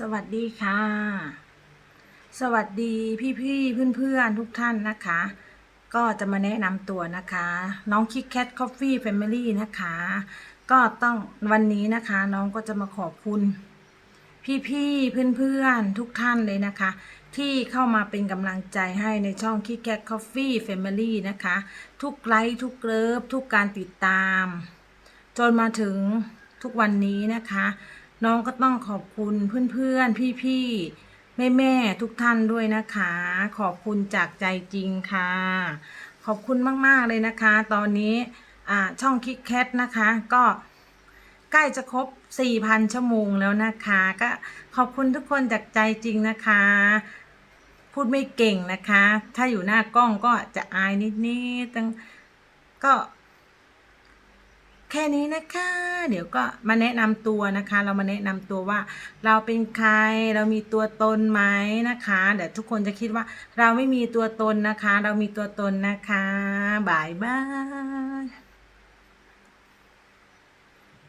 สวัสดีค่ะ สวัสดีพี่ๆเพื่อนๆทุกท่านนะคะ ก็จะมาแนะนำตัวนะคะ น้องคิกแคทคอฟฟี่แฟมิลี่นะคะ ก็ต้องวันนี้นะคะน้องก็จะมาขอบคุณ พี่ๆเพื่อนๆทุกท่านเลยนะคะ ที่เข้ามาเป็นกำลังใจให้ในช่องคิกแคทคอฟฟี่แฟมิลี่นะคะ ทุกไลค์ทุกเลิฟทุกการติดตาม จนมาถึงทุกวันนี้นะคะ น้องก็ต้องขอบคุณเพื่อนๆ พี่ๆ แม่ๆ ทุกท่านด้วยนะคะ ขอบคุณจากใจจริงค่ะ ขอบคุณมากๆเลยนะคะ ตอนนี้อ่าช่องคิกแคทนะคะ ก็ใกล้จะครบ 4,000 ชั่วโมงแล้วนะคะ ก็ขอบคุณทุกคนจากใจจริงนะคะ พูดไม่เก่งนะคะ ถ้าอยู่หน้ากล้องก็จะอายนิดๆตั้งก็ แค่นี้นะคะ เดี๋ยวก็มาแนะนำตัวนะคะ เรามาแนะนำตัวว่า เราเป็นใครเรามีตัวตนไหมนะคะเดี๋ยวทุกคนจะคิดว่าเราไม่มีตัวตนนะคะ เรามีตัวตนนะคะบายบาย